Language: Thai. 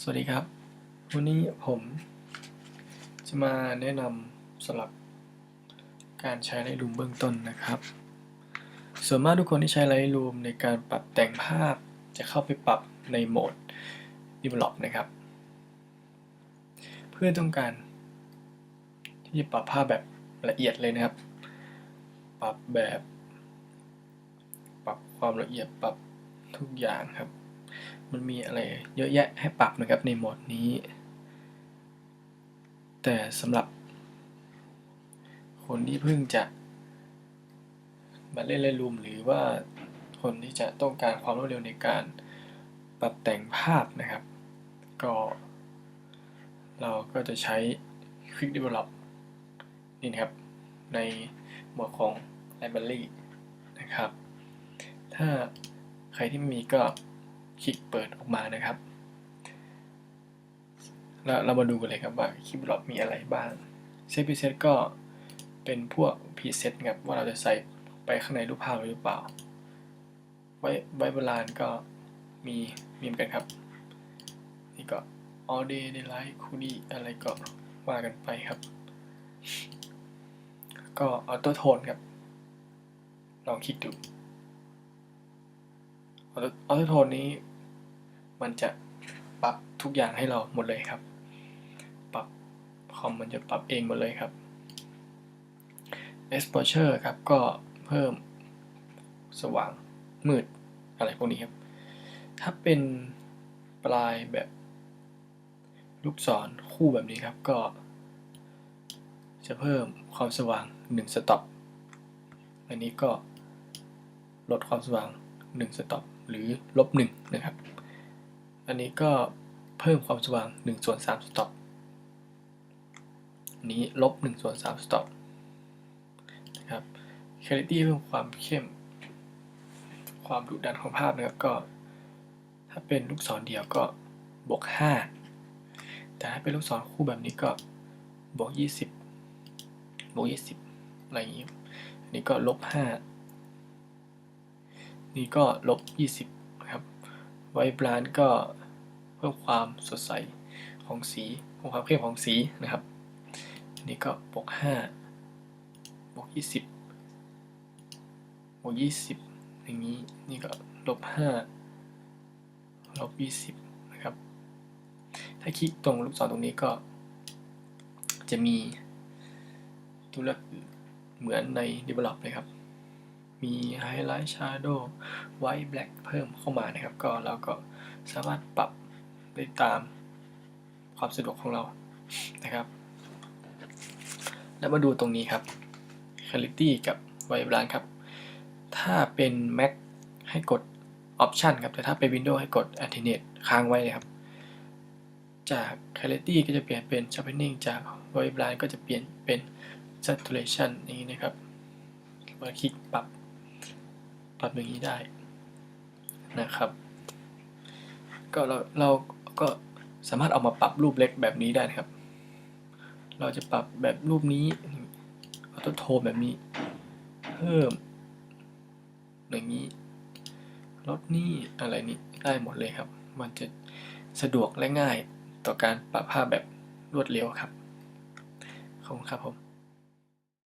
สวัสดีครับ วันนี้ผมจะมาแนะนำสำหรับการใช้ Lightroom เบื้องต้นนะครับ ส่วนมากทุกคนที่ใช้ Lightroom ในการปรับแต่งภาพจะเข้าไปปรับในโหมด Develop นะครับ เพื่อต้องการที่จะปรับภาพแบบละเอียดเลยนะครับ ปรับแบบ ปรับความละเอียดปรับทุกอย่างครับ มันมีอะไรเยอะแยะให้ปรับนะครับในโหมดนี้ แต่สำหรับ คนที่เพิ่งจะ มาเล่น Lightroom หรือว่าคนที่จะต้องการความรวดเร็วในการปรับแต่งภาพนะครับ ก็ เราก็จะใช้ Quick Develop นี่นะครับ ในหมวดของ Library นะครับ ถ้าใครที่ไม่มีก็ คลิกเปิดออกมานะครับ แล้วเรามาดูกันเลยครับว่าคลิปล็อกมีอะไรบ้างเซตพิเศษก็เป็นพวกพรีเซตครับว่าเราจะใส่ไปข้างในรูปภาพหรือเปล่า ไว้ไว้โบราณก็มีมีเหมือนกันครับ นี่ก็ all day daylight c o o l y อะไรก็ว่ากันไปครับ ก็ออโต้โทนครับ ลองคลิกดูออโต้โทนนี้ มันจะปรับทุกอย่างให้เราหมดเลยครับ ปรับคอมมันจะปรับเองหมดเลยครับ exposure ครับก็เพิ่มสว่างมืดอะไรพวกนี้ครับ ถ้าเป็นปลายแบบลูกศรคู่แบบนี้ครับก็จะเพิ่มความสว่าง1สต็อปอันนี้ก็ลดความสว่าง1สต็อปหรือลบ1นะครับ อันนี้ก็เพิ่มความสว่าง1ส่วน3สต็อปนี้ลบ1ส่วน3สต็อปนะครับ clarity เพิ่มความเข้ม ความดุดันของภาพนะครับก็ ถ้าเป็นลูกศรเดียวก็บวก 5 แต่ถ้าเป็นลูกศรคู่แบบนี้ก็บวก 20 บวก 20 อะไรอย่างนี้อันนี้ก็ลบ 5 นี่ก็ลบ 20 ครับไวบรานก็ พิ่มความสดใสของสีเพิ่มความเข้มของสีนะครับอันนี้ก็บวก5บวก20บวก20 อย่างนี้นี่ก็ลบ5ลบ20นะครับ ถ้าคลิกตรงลูกศรตรงนี้ก็ จะมีตัวเลือกเหมือนใน Develop เลยครับมี Highlight Shadow White Black เพิ่มเข้ามานะครับ ก็เราก็สามารถปรับ ได้ตามความสะดวกของเรานะครับ แล้วมาดูตรงนี้ครับ Clarity กับ White Balance ครับ ถ้าเป็น Mac ให้กด Option ครับ แต่ถ้าเป็น Windows ให้กด Alternate ค้างไว้เลยครับ จาก Clarity ก็จะเปลี่ยนเป็น Sharpening จาก White Balance ก็จะเปลี่ยนเป็น saturation อย่างนี้นะครับมาคลิกปรับ ปรับอย่างนี้ได้นะครับ ก็เราเรา ก็สามารถเอามาปรับรูปเล็กแบบนี้ได้นะครับ เราจะปรับแบบรูปนี้ออโต้โทนแบบนี้ เพิ่ม อย่างนี้ ลดนี่อะไรนี่ได้หมดเลยครับ มันจะสะดวกและง่ายต่อการปรับภาพแบบรวดเร็วครับ ขอบคุณครับผม